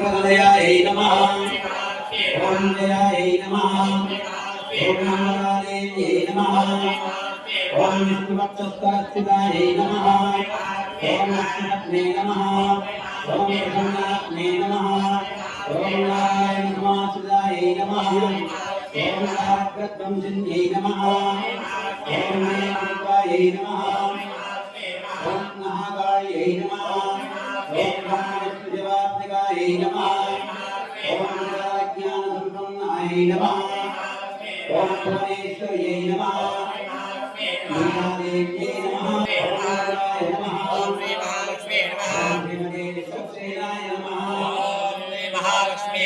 ప్రదయాయ నమః. ఓం జయాయ నమః. ఓం మంగళాదేవ్యై నమః. ఓం విష్ణుభక్తస్థితాయ నమః. ఓం లక్ష్మీపత్నే నమః. ఓం ప్రసన్నాత్మే నమః. ఓం నారాయణ సమాసుదాయ నమః. ఓం నాగద్వంశన్యై నమః. ఓం నేత్రాయ నమః. ఓం నాగాయ నమః. ఓం బ్రహ్మవిష్ణుదేవాత్మికాయ నమః ఓం జ్ఞానసంపన్నాయ నమః ఓం భువనేశ్వర్యై నమః మహాదేవ్యై నమః ఓం నారాయ నమః ఓం మహాలక్ష్మీ నమః శ్రీమతే విశ్వక్సేనాయ నమః ఓం శ్రీ